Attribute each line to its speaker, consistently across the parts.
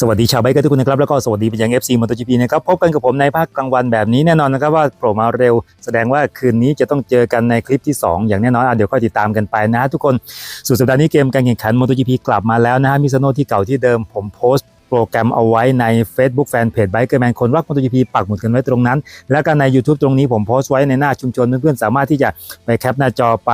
Speaker 1: สวัสดีชาวไบค์กันทุกคนนะครับแล้วก็สวัสดีไปยัง FC MotoGP นะครับพบกันกับผมในภาคกลางวันแบบนี้แน่นอนนะครับว่าโผล่มาเร็ว แสดงว่าคืนนี้จะต้องเจอกันในคลิปที่ 2 อย่างแน่นอนอเดี๋ยวค่อยติดตามกันไปนะทุกคนสุดสัปดาห์นี้เกมการแข่งขัน MotoGP กลับมาแล้วนะฮะมิซโนที่เก่าที่เดิมผมโพสต์โปรแกรมเอาไว้ใน Facebook Fanpage Biker Man คนรัก MotoGP ปักหมุดกันไว้ตรงนั้น แล้วก็ใน YouTube ตรงนี้ผมโพสต์ไว้ในหน้าชุมชนเพื่อนๆสามารถที่จะไปแคปหน้าจอไป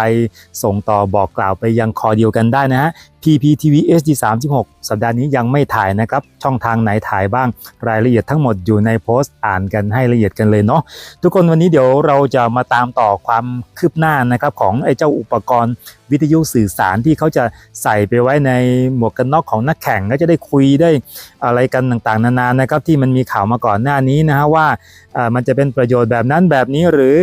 Speaker 1: ส่งต่อบอกกล่าวไปยังคอเดียวกันได้นะฮะ PPTV SD 36 สัปดาห์นี้ยังไม่ถ่ายนะครับ ช่องทางไหนถ่ายบ้าง รายละเอียดทั้งหมดอยู่ในโพสต์อ่านกันให้ละเอียดกันเลยเนาะ ทุกคนวันนี้เดี๋ยวเราจะมาตามต่อความคืบหน้านะครับของไอ้เจ้าอุปกรณ์วิทยุสื่อสารที่เขาจะใส่ไปไว้ในหมวกกันน็อกของนักแข่งก็จะได้คุยได้อะไรกันต่างๆ นานานะครับที่มันมีข่าวมาก่อนหน้านี้นะฮะว่ามันจะเป็นประโยชน์แบบนั้นแบบนี้หรือ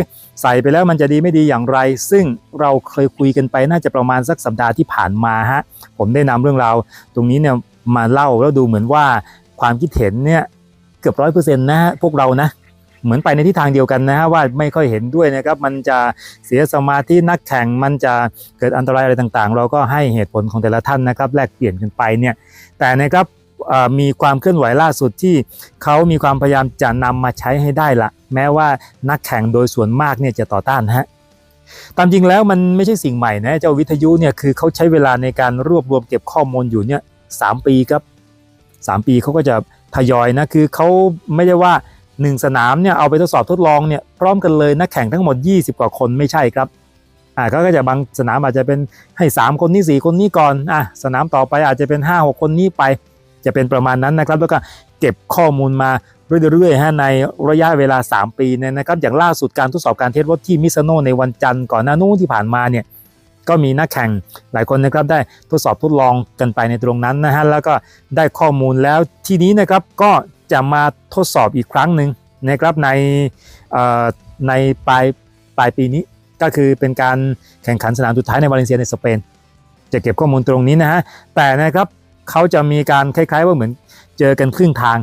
Speaker 1: ใส่ไปแล้วมันจะดีไม่ดีอย่างไร ซึ่งเราเคยคุยกันไปน่าจะประมาณสักสัปดาห์ที่ผ่านมาฮะผมได้นำเรื่องราวตรงนี้เนี่ยมาเล่าแล้วดูเหมือนว่าความคิดเห็นเนี่ยเกือบร้อยเปอร์เซ็นต์นะฮะพวกเรานะเหมือนไปในทิศทางเดียวกันนะฮะว่าไม่ค่อยเห็นด้วยนะครับมันจะเสียสมาธินักแข่งมันจะเกิดอันตรายอะไรต่างๆ เราก็ให้เหตุผลของแต่ละท่านนะครับแลกเปลี่ยนกันไปเนี่ยแต่นะครับ มีความเคลื่อนไหวล่าสุดที่เขามีความพยายามจะนำมาใช้ให้ได้ละ แม้ว่านักแข่งโดยส่วนมากเนี่ยจะต่อต้านฮะตามจริงแล้วมันไม่ใช่สิ่งใหม่นะเจ้าวิทยุเนี่ยคือเขาใช้เวลาในการรวบรวมเก็บข้อมูลอยู่เนี่ยสามปีครับสามปีเขาก็จะทยอยนะคือเขาไม่ได้ว่า 1 สนามเนี่ยเอาไปทดสอบทดลองเนี่ยพร้อมกันเลยนักแข่งทั้งหมด 20 กว่าคนไม่ใช่ครับอ่าเขาก็จะบางสนามอาจจะเป็นให้ 3 คนนี้ 4 คนนี้ก่อนอะสนามต่อไปอาจจะเป็น 5 6 คนนี้ไป จะเป็นประมาณนั้นนะครับแล้วก็เก็บข้อมูลมาเรื่อยๆฮะในระยะเวลา 3 ปีเนี่ยนะครับอย่างล่าสุดการทดสอบการเทสรถที่มิซโนในวันจันทร์ก่อนหน้านู้นที่ผ่านมาเนี่ยก็มีนักแข่งหลายคนนะครับได้ทดสอบทดลองกันไปในตรงนั้นนะฮะแล้วก็ได้ข้อมูลแล้วทีนี้นะครับก็จะมาทดสอบอีกครั้งหนึ่งนะครับในในปลายปลายปีนี้ก็คือเป็นการแข่งขันสนามสุดท้ายในวาเลนเซียในสเปน จะเก็บข้อมูลตรงนี้นะฮะแต่นะครับ เขาจะมีการคล้าย ๆ ว่าเหมือนเจอกันครึ่งทาง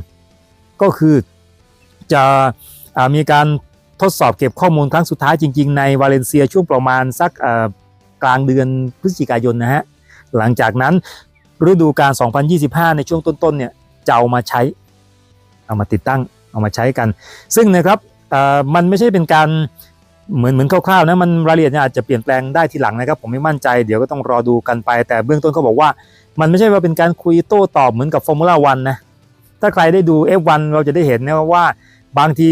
Speaker 1: ก็คือจะอมีการทดสอบเก็บข้อมูลครั้งสุดท้ายจริง ๆ ในวาเลนเซียช่วงประมาณสักกลางเดือนพฤศจิกายนนะฮะหลังจากนั้นฤดูกาล 2025 ในช่วงต้นๆเนี่ยจะเอามาใช้ เอามาติดตั้งเอามาใช้กัน ซึ่งนะครับมันไม่ใช่เป็นการเหมือนเหมือนคร่าวๆนะมันรายละเอียดอาจจะเปลี่ยนแปลงได้ทีหลังนะครับ ผมไม่มั่นใจเดี๋ยวก็ต้องรอดูกันไป แต่เบื้องต้นเขาบอกว่า มันไม่ใช่ว่าเป็นการคุยโต้ตอบเหมือนกับฟอร์มูล่าวันนะถ้าใครได้ดู F1 เราจะได้เห็นนะว่าบางที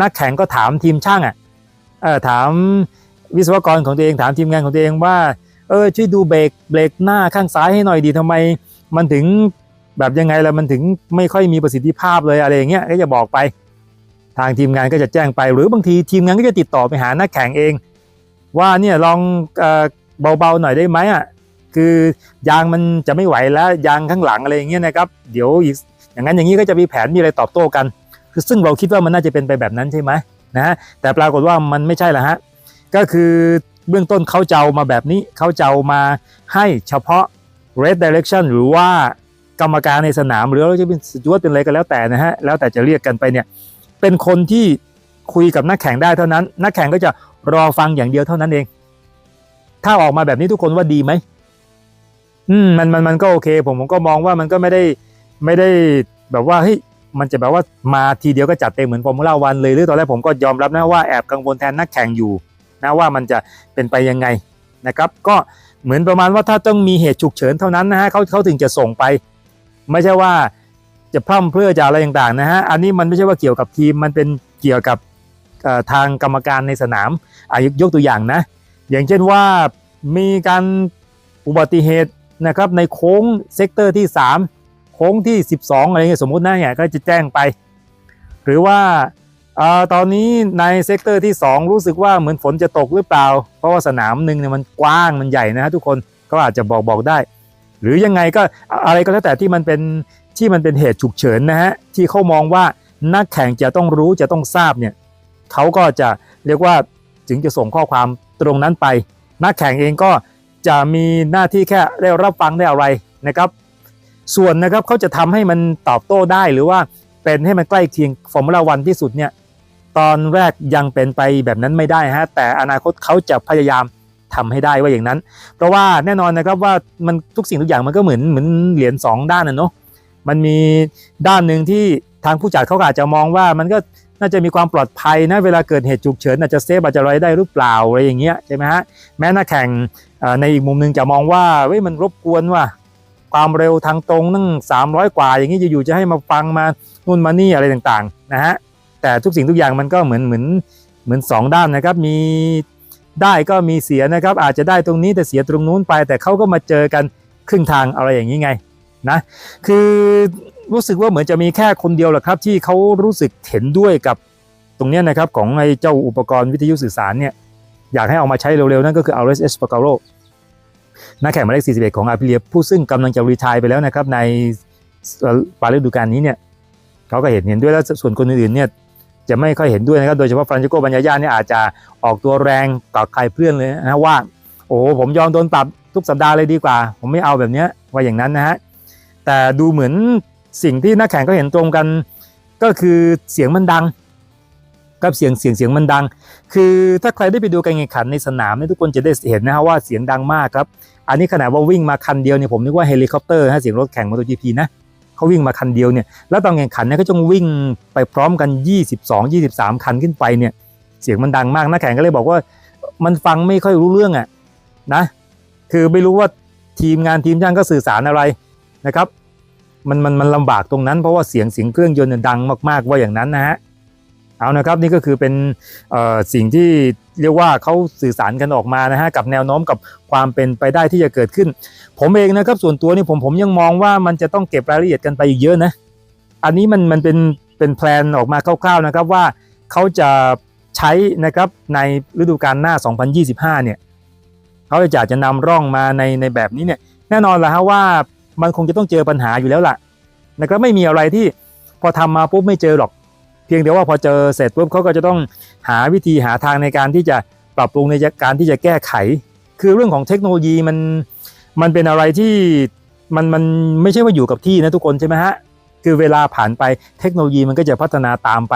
Speaker 1: นักแข่งก็ถามทีมช่างอะเออถามวิศวกรของตัวเองถามทีมงานของตัวเองว่าเออช่วยดูเบรกเบรกหน้าข้างซ้ายให้หน่อยดีทำไม มันถึงแบบยังไงล่ะมันถึงไม่ค่อยมีประสิทธิภาพเลยอะไรอย่างเงี้ยก็จะบอกไป ทางทีมงานก็จะแจ้งไป หรือบางทีทีมงานก็จะติดต่อไปหานักแข่งเอง ว่าเนี่ยลองเออเบาๆหน่อยได้ไหมอะ คือยางมันจะไม่ไหวแล้วยางข้างหลังอะไรอย่างเงี้ยนะครับ เดี๋ยวอีกอย่างนั้นอย่างนี้ก็จะมีแผนมีอะไรตอบโต้กัน คือซึ่งเราคิดว่ามันน่าจะเป็นไปแบบนั้นใช่ไหมนะฮะแต่ปรากฏว่ามันไม่ใช่ละฮะก็คือเบื้องต้นเขาเจะเอามาแบบนี้เขาเจะเอามาให้เฉพาะ red direction หรือว่ากรรมการในสนามหรือเราจะเป็นสจวตเป็นอะไรก็แล้วแต่นะฮะแล้วแต่จะเรียกกันไปเนี่ยเป็นคนที่คุยกับนักแข่งได้เท่านั้น นักแข่งก็จะรอฟังอย่างเดียวเท่านั้นเอง ถ้าออกมาแบบนี้ทุกคนว่าดีไหม อืมมันมันมันก็โอเค ผมผมก็มองว่ามันก็ไม่ได้ไม่ได้แบบว่าเฮ้ยมันจะแบบว่ามาทีเดียวก็จัดเต็มเหมือนฟอร์มูล่าวันเลยหรือตอนแรกผมก็ยอมรับนะว่าแอบกังวลแทนนักแข่งอยู่นะว่ามันจะเป็นไปยังไงนะครับ ก็เหมือนประมาณว่าถ้าต้องมีเหตุฉุกเฉินเท่านั้นนะฮะเขาเขาถึงจะส่งไป ไม่ใช่ว่าจะพร่ำเพรื่อจะอะไรต่างๆนะฮะอันนี้มันไม่ใช่ว่าเกี่ยวกับทีมมันเป็นเกี่ยวกับทางกรรมการในสนามอายกยกตัวอย่างนะ อย่างเช่นว่ามีการอุบัติเหตุ นะครับในโค้งเซกเตอร์ที่ 3 โค้งที่ 12 อะไรเงี้ยสมมุตินะเนี่ยก็จะแจ้งไป หรือว่าออตอนนี้ในเซกเตอร์ที่ 2 รู้สึกว่าเหมือนฝนจะตกหรือเปล่า เพราะว่าสนามหนึ่งเนี่ยมันกว้างมันใหญ่นะฮะทุกคนก็อาจจะบอกบอกได้ หรือยังไงก็อะไรก็แล้วแต่ที่มันเป็นที่มันเป็นเหตุฉุกเฉินนะฮะที่เขามองว่านักแข่งจะต้องรู้จะต้องทราบเนี่ยเขาก็จะเรียกว่าถึงจะส่งข้อความตรงนั้นไป นักแข่งเองก็ จะมีหน้าที่แค่ได้รับฟังได้อะไรนะครับ ส่วนนะครับเขาจะทำให้มันตอบโต้ได้หรือว่าเป็นให้มันใกล้เคียงฟอร์มูล่าวันที่สุดเนี่ยตอนแรกยังเป็นไปแบบนั้นไม่ได้ฮะแต่อนาคตเขาจะพยายามทำให้ได้ว่าอย่างนั้น เพราะว่าแน่นอนนะครับว่ามันทุกสิ่งทุกอย่างมันก็เหมือนเหมือนเหรียญสองด้านนะเนาะมันมีด้านหนึ่งที่ทางผู้จัดเขาอาจจะมองว่ามันก็น่าจะมีความปลอดภัยนะเวลาเกิดเหตุฉุกเฉินอาจจะเซฟอาจจะอะไรได้หรือเปล่าอะไรอย่างเงี้ยใช่ไหมฮะแม้นักแข่ง ในอีกมุมหนึ่งจะมองว่าเว้ยมันรบกวนว่าความเร็วทางตรงนั่ง 300 กว่า อย่างนี้อยู่ๆจะให้มาฟังมานู่นมานี่อะไรต่างๆนะฮะแต่ทุกสิ่งทุกอย่างมันก็เหมือนเหมือนเหมือนสองด้านนะครับ มีได้ก็มีเสียนะครับ อาจจะได้ตรงนี้แต่เสียตรงนู้นไป แต่เขาก็มาเจอกันครึ่งทางอะไรอย่างนี้ไงนะคือรู้สึกว่าเหมือนจะมีแค่คนเดียวแหละครับ ที่เขารู้สึกเห็นด้วยกับตรงเนี้ยนะครับของไอ้เจ้าอุปกรณ์วิทยุสื่อสารเนี่ย อยากให้เอามาใช้เร็วๆ นั่นก็คือ RSS p a c a r o นักแข่งหมายเลข 41 ของอาพิเลียผู้ซึ่งกำลังจะรีทายไปแล้วนะครับในปาฤดูกาลนี้เนี่ยเขาก็เห็นเห็นด้วยแล้วส่วนคนอื่นๆเนี่ยจะไม่ค่อยเห็นด้วยนะครับโดยเฉพาะฟรานชิโกบัญญาญาเนี่ยอาจจะออกตัวแรงกับใครเพื่อนเลยนะว่า โอ้ผมยอมโดนปรับทุกสัปดาห์เลยดีกว่า ผมไม่เอาแบบเนี้ยว่าอย่างนั้นนะฮะแต่ดูเหมือนสิ่งที่นักแข่งก็เห็นตรงกัน ก็คือเสียงมันดัง กับเสียงเสียงเสียงมันดัง คือถ้าใครได้ไปดูการแข่งขันในสนามเนี่ยทุกคนจะได้เห็นนะฮะว่าเสียงดังมากครับ อันนี้ขนาดว่าวิ่งมาคันเดียวเนี่ยผมนึกว่าเฮลิคอปเตอร์ฮะเสียงรถแข่งมอเตอร์จีพีนะเขาวิ่งมาคันเดียวเนี่ยแล้วตอนแข่งขันเนี่ยก็ต้องวิ่งไปพร้อมกัน 22 23 คันขึ้นไปเนี่ยเสียงมันดังมากนักแข่งก็เลยบอกว่ามันฟังไม่ค่อยรู้เรื่องอะนะคือไม่รู้ว่าทีมงานทีมช่างก็สื่อสารอะไรนะครับมันมันมันลำบากตรงนั้นเพราะว่าเสียงเสียงเครื่องยนต์ดังมาก ๆ ว่าอย่างนั้นนะฮะ เอานะครับนี่ก็คือเป็นสิ่งที่เรียกว่าเขาสื่อสารกันออกมานะฮะกับแนวโน้มกับความเป็นไปได้ที่จะเกิดขึ้น ผมเองนะครับส่วนตัวนี่ผมผมยังมองว่ามันจะต้องเก็บรายละเอียดกันไปอีกเยอะนะอันนี้มันมันเป็นเป็นแพลนออกมาคร่าวๆนะครับว่าเขาจะใช้นะครับในฤดูกาลหน้า 2025 เนี่ยเขาจะจะนำร่องมาในในแบบนี้เนี่ยแน่นอนละฮะว่ามันคงจะต้องเจอปัญหาอยู่แล้วล่ะนะครับไม่มีอะไรที่พอทำมาปุ๊บไม่เจอหรอก พียงแต่ว่าพอเจอเสร็จปุ๊บเขาก็จะต้องหาวิธีหาทางในการที่จะปรับปรุงในการที่จะแก้ไข คือเรื่องของเทคโนโลยีมันมันเป็นอะไรที่มันมันไม่ใช่ว่าอยู่กับที่นะทุกคนใช่ไหมฮะคือเวลาผ่านไปเทคโนโลยีมันก็จะพัฒนาตามไป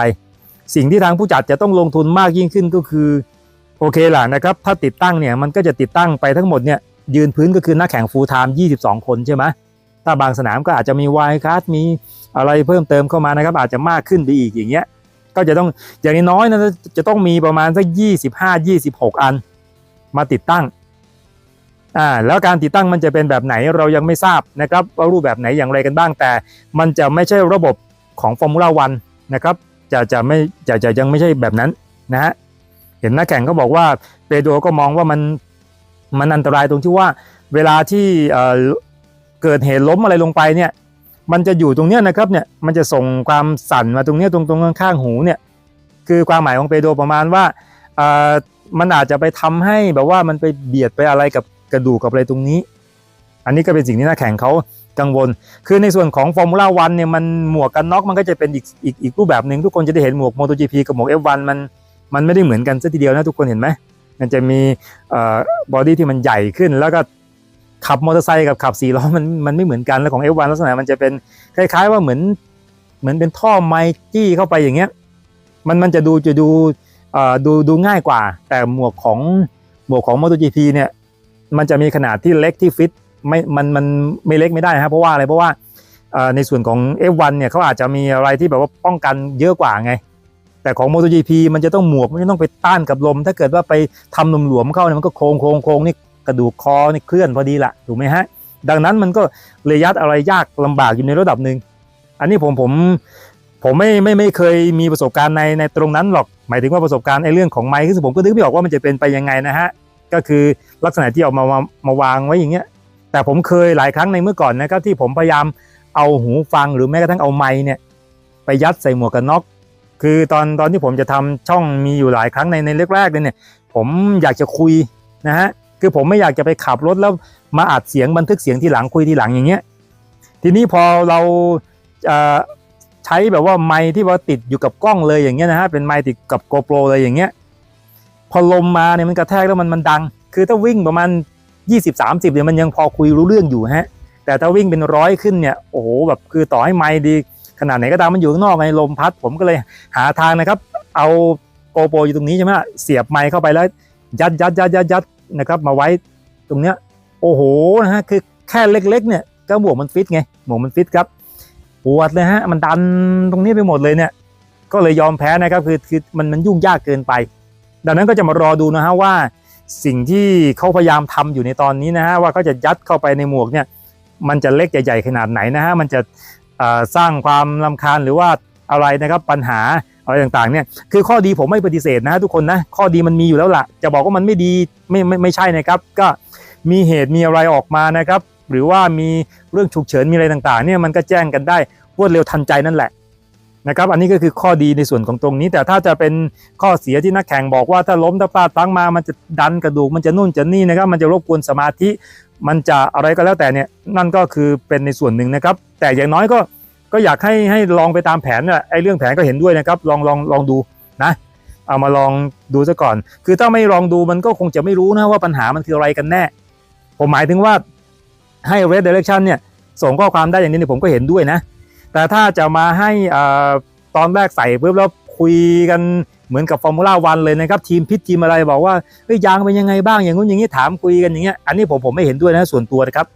Speaker 1: สิ่งที่ทางผู้จัดจะต้องลงทุนมากยิ่งขึ้นก็คือโอเคล่ะนะครับ ถ้าติดตั้งเนี่ยมันก็จะติดตั้งไปทั้งหมดเนี่ยยืนพื้นก็คือนักแข่งฟูลไทม์22 คนใช่ไหม ถ้าบางสนามก็อาจจะมีวายคัสมีอะไรเพิ่มเติมเข้ามานะครับ อาจจะมากขึ้นไปอีกอย่างเงี้ย ก็จะต้องอย่างน้อยนะจะต้องมีประมาณสัก25 26 อันมาติดตั้งอ่าแล้วการติดตั้งมันจะเป็นแบบไหนเรายังไม่ทราบนะครับว่ารูปแบบไหนอย่างไรกันบ้างแต่ มันจะไม่ใช่ระบบของฟอร์มูล่าวันนะครับจะจะไม่จะจะยังไม่ใช่แบบนั้นนะฮะเห็นนักแข่งก็บอกว่าเปโดก็มองว่ามันมันอันตรายตรงที่ว่าเวลาที่ เกิดเหตุล้มอะไรลงไปเนี่ย มันจะอยู่ตรงเนี้ยนะครับเนี่ยมันจะส่งความสั่นมาตรงเนี้ยตรงตรงข้างๆหูเนี่ยคือความหมายของเปโดประมาณว่าอ่อมันอาจจะไปทำให้แบบว่ามันไปเบียดไปอะไรกับกระดูกกับอะไรตรงนี้ อันนี้ก็เป็นสิ่งที่นักแข่งเขากังวล คือในส่วนของฟอร์มูล่าวันเนี่ยมันหมวกกันน็อกมันก็จะเป็นอีกอีกอีกรูปแบบหนึ่งทุกคนจะได้เห็นหมวก MotoGP กับหมวก F1 มันมันไม่ได้เหมือนกันซะทีเดียวนะทุกคนเห็นไหมมันจะมีเอ่อบอดี้ที่มันใหญ่ขึ้นแล้วก็ ขับมอเตอร์ไซค์กับขับสี่ล้อมันมันไม่เหมือนกันแล้วของ F1 ลักษณะมันจะเป็นคล้ายๆว่าเหมือนเหมือนเป็นท่อไมจี้เข้าไปอย่างเงี้ยมันมันจะดูจะดูอ่อดูดูง่ายกว่า แต่หมวกของหมวกของ MotoGP เนี่ยมันจะมีขนาดที่เล็กที่ฟิตไม่มันมันไม่เล็กไม่ได้นะครับเพราะว่าอะไรเพราะว่าอ่อในส่วนของ F1 เนี่ยเขาอาจจะมีอะไรที่แบบว่าป้องกันเยอะกว่าไง แต่ของ MotoGP มันจะต้องหมวกมันจะต้องไปต้านกับลม ถ้าเกิดว่าไปทำหลวมๆเข้าเนี่ยมันก็โค้งโค้งโค้งนี่ กระดูกคอนี่เคลื่อนพอดีละถูกไหมฮะ ดังนั้นมันก็เลยยัดอะไรยากลำบากอยู่ในระดับหนึ่งอันนี้ผมผมผมไม่ไม่ไม่เคยมีประสบการณ์ในในตรงนั้นหรอกหมายถึงว่าประสบการณ์ไอ้เรื่องของไมค์คือผมก็นึกไม่ออกว่ามันจะเป็นไปยังไงนะฮะก็คือลักษณะที่เอามามามาวางไว้อย่างเงี้ยแต่ผมเคยหลายครั้งในเมื่อก่อนนะครับที่ผมพยายามเอาหูฟังหรือแม้กระทั่งเอาไมค์เนี่ยไปยัดใส่หมวกกันน็อกคือตอนตอนที่ผมจะทำช่องมีอยู่หลายครั้งในในแรกๆเลยเนี่ยผมอยากจะคุยนะฮะ คือผมไม่อยากจะไปขับรถแล้วมาอัดเสียงบันทึกเสียงทีหลังคุยทีหลังอย่างเงี้ย ทีนี้พอเราใช้แบบว่าไมค์ที่ว่าติดอยู่กับกล้องเลยอย่างเงี้ยนะฮะเป็นไมค์ติดกับ GoPro เลยอย่างเงี้ยพอลมมาเนี่ยมันกระแทกแล้วมันมันดัง คือถ้าวิ่งประมาณ 20-30เนี่ยมันยังพอคุยรู้เรื่องอยู่ฮะแต่ถ้าวิ่งเป็นร้อยขึ้นเนี่ยโอ้โหแบบคือต่อให้ไมค์ดี ขนาดไหนก็ตามมันอยู่ข้างนอกไงลมพัด ผมก็เลยหาทางนะครับ เอาโกโปรอยู่ตรงนี้ใช่ไหมเสียบไมค์เข้าไปแล้วยัดยัดยัดยัดยัด นะครับมาไว้ตรงเนี้ยโอ้โหนะฮะคือแค่เล็กๆเนี่ยก็หมวกมันฟิตไงหมวกมันฟิตครับปวดเลยฮะมันดันตรงนี้ไปหมดเลยเนี่ย ก็เลยยอมแพ้นะครับคือคือมันมันยุ่งยากเกินไป ดังนั้นก็จะมารอดูนะฮะว่าสิ่งที่เขาพยายามทำอยู่ในตอนนี้นะฮะว่าเขาจะยัดเข้าไปในหมวกเนี่ยมันจะเล็กใหญ่ขนาดไหนนะฮะมันจะสร้างความลำคาญหรือว่าอะไรนะครับปัญหา อะไรต่างๆเนี่ยคือข้อดีผมไม่ปฏิเสธนะฮะทุกคนนะข้อดีมันมีอยู่แล้วล่ะ จะบอกว่ามันไม่ดีไม่ไม่ไม่ใช่นะครับ ก็มีเหตุมีอะไรออกมานะครับ หรือว่ามีเรื่องฉุกเฉินมีอะไรต่างๆเนี่ยมันก็แจ้งกันได้รวดเร็วทันใจนั่นแหละนะครับอันนี้ก็คือข้อดีในส่วนของตรงนี้ แต่ถ้าจะเป็นข้อเสียที่นักแข่งบอกว่าถ้าล้มถ้าพลาดพลั้งมา มันจะดันกระดูกมันจะนู่นจะนี่นะครับ มันจะรบกวนสมาธิ มันจะอะไรก็แล้วแต่เนี่ยนั่นก็คือเป็นในส่วนหนึ่งนะครับ แต่อย่างน้อยก็ ก็อยากให้ให้ลองไปตามแผนน่ะไอ้เรื่องแผนก็เห็นด้วยนะครับ ลองลองลองดูนะ เอามาลองดูซะก่อน คือถ้าไม่ลองดูมันก็คงจะไม่รู้นะว่าปัญหามันคืออะไรกันแน่ ผมหมายถึงว่าให้ red direction เนี่ยส่งข้อความได้อย่างนี้เนี่ยผมก็เห็นด้วยนะ แต่ถ้าจะมาให้อตอนแรกใส่ปุ๊บแล้วคุยกันเหมือนกับฟอร์มูล่าวันเลยนะครับ ทีมพิษทีมอะไรบอกว่าเฮ้ยยางเป็นยังไงบ้างอย่างงู้นอย่างนี้ถามคุยกันอย่างเงี้ยอันนี้ผมผมไม่เห็นด้วยนะส่วนตัวนะครับ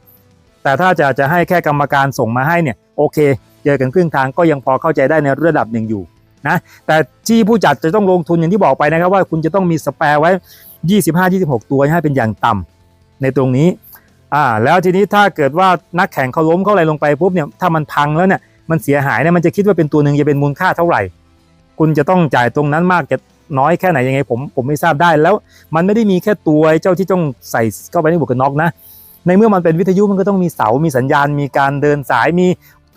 Speaker 1: แต่ถ้าจะจะให้แค่กรรมการส่งมาให้เนี่ยโอเค เจอกันครึ่งทางก็ยังพอเข้าใจได้ในระดับหนึ่งอยู่นะแต่ที่ผู้จัดจะต้องลงทุนอย่างที่บอกไปนะครับว่าคุณจะต้องมีสแปร์ไว้ 25-26 ตัวให้เป็นอย่างต่ำในตรงนี้อ่าแล้วทีนี้ถ้าเกิดว่านักแข่งเขาล้มเขาอะไรลงไปปุ๊บเนี่ยถ้ามันพังแล้วเนี่ยมันเสียหายเนี่ยมันจะคิดว่าเป็นตัวหนึ่งจะเป็นมูลค่าเท่าไหร่ คุณจะต้องจ่ายตรงนั้นมากจะน้อยแค่ไหนยังไงผมผมไม่ทราบได้แล้ว มันไม่ได้มีแค่ตัวเจ้าที่ต้องใส่เข้าไปในหมวกกันน็อกนะในเมื่อมันเป็นวิทยุมันก็ต้องมีเสา มีสัญญาณ มีการเดินสาย มี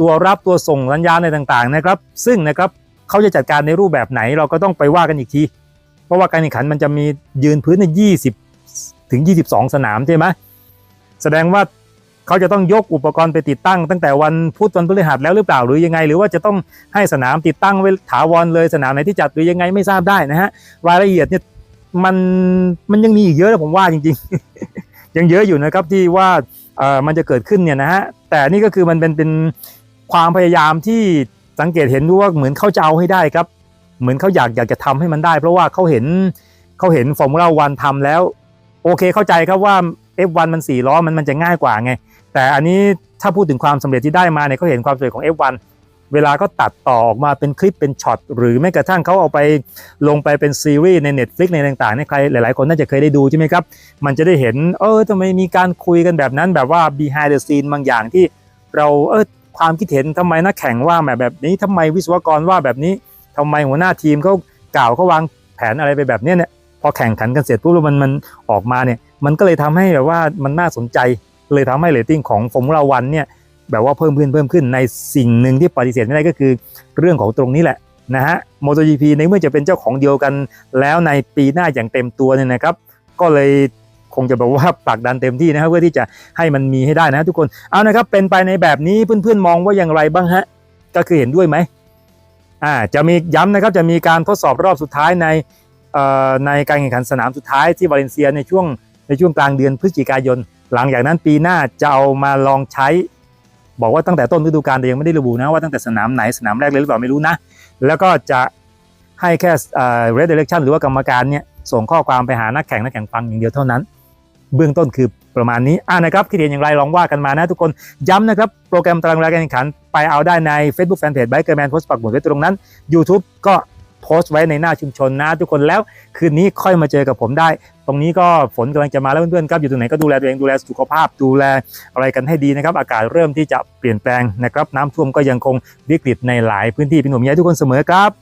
Speaker 1: ตัวรับตัวส่งสัญญาณอะไรต่างๆนะครับ ซึ่งนะครับเขาจะจัดการในรูปแบบไหนเราก็ต้องไปว่ากันอีกที เพราะว่าการแข่งขันมันจะมียืนพื้นใน 20 ถึง 22 สนามใช่ไหมแสดงว่าเขาจะต้องยกอุปกรณ์ไปติดตั้ง ตั้งแต่วันพุธวันพฤหัสแล้วหรือเปล่าหรือยังไง หรือว่าจะต้องให้สนามติดตั้งไว้ถาวรเลยสนามไหนที่จัดหรือยังไงไม่ทราบได้นะฮะรายละเอียดเนี่ยมันมันยังมีอีกเยอะนะผมว่าจริง ๆ ยังเยอะอยู่นะครับที่ว่าเอ่อมันจะเกิดขึ้นเนี่ยนะฮะแต่นี่ก็คือมันเป็นเป็น ความพยายามที่สังเกตเห็นว่าเหมือนเขาจะเอาให้ได้ครับ เหมือนเขาอยากอยากจะทำให้มันได้ เพราะว่าเขาเห็นเขาเห็นฟอร์มูล่าวันทำแล้ว โอเคเข้าใจครับว่า F1 มัน4ล้อมันมันจะง่ายกว่าไง แต่อันนี้ถ้าพูดถึงความสำเร็จที่ได้มาเนี่ยเขาเห็นความสำเร็จของ F1 เวลาก็ตัดต่อออกมาเป็นคลิปเป็นช็อตหรือแม้กระทั่งเขาเอาไปลงไปเป็นซีรีส์ใน Netflix ในต่างๆเนี่ยใครหลายๆ คนน่าจะเคยได้ดูใช่ไหมครับ มันจะได้เห็นเออทำไมมีการคุยกันแบบนั้นแบบว่า behind the scene บางอย่างที่เราเออ ความคิดเห็นทำไมนักแข่งว่าแบบแบบนี้ทำไมวิศวกรว่าแบบนี้ทำไมหัวหน้าทีมเขากล่าวเขาวางแผนอะไรไปแบบเนี้ยเนี่ยพอแข่งขันกันเสร็จปุ๊บแล้วมันมันออกมาเนี่ยมันก็เลยทำให้แบบว่ามันน่าสนใจ เลยทำให้เรตติ้งของฟอร์มูล่าวันเนี่ยแบบว่าเพิ่มขึ้นเพิ่มขึ้นในสิ่งหนึ่งที่ปฏิเสธไม่ได้ก็คือ เรื่องของตรงนี้แหละนะฮะ MotoGP ในเมื่อจะเป็นเจ้าของเดียวกันแล้วในปีหน้าอย่างเต็มตัวเนี่ยนะครับ ก็เลย คงจะแบบว่าผลักดันเต็มที่นะครับเพื่อที่จะให้มันมีให้ได้นะทุกคนเอานะครับเป็นไปในแบบนี้เพื่อนๆมองว่าอย่างไรบ้างฮะก็คือเห็นด้วยไหมอ่าจะมีย้ำนะครับจะมีการทดสอบรอบสุดท้ายในในการแข่งขันสนามสุดท้ายที่วาเลนเซียในช่วงในช่วงกลางเดือนพฤศจิกายน หลังจากนั้นปีหน้าจะเอามาลองใช้ บอกว่าตั้งแต่ต้นฤดูกาลแต่ยังไม่ได้ระบุนะว่าตั้งแต่สนามไหนสนามแรกเลยหรือเปล่าไม่รู้นะ แล้วก็จะให้แค่เอ่อ red direction หรือว่ากรรมการเนี่ยส่งข้อความไปหานักแข่งนักแข่งฟังอย่างเดียวเท่านั้น เบื้องต้นคือประมาณนี้อ่านะครับคิดเห็นอย่างไรลองว่ากันมานะทุกคนย้ำนะครับ โปรแกรมตารางรายการแข่งขัน ไปเอาได้ใน Facebook Fanpage ไบเกอร์แมนโพสต์ปักหมุดไว้ตรงนั้น YouTube ก็โพสต์ไว้ในหน้าชุมชนนะทุกคนแล้วคืนนี้ค่อยมาเจอกับผมได้ ตรงนี้ก็ฝนกำลังจะมาแล้วเพื่อนๆครับอยู่ตรงไหนก็ดูแลตัวเองดูแลสุขภาพดูแลอะไรกันให้ดีนะครับ อากาศเริ่มที่จะเปลี่ยนแปลงนะครับน้ำท่วมก็ยังคงวิกฤตในหลายพื้นที่เป็นห่วงใยทุกคนเสมอครับ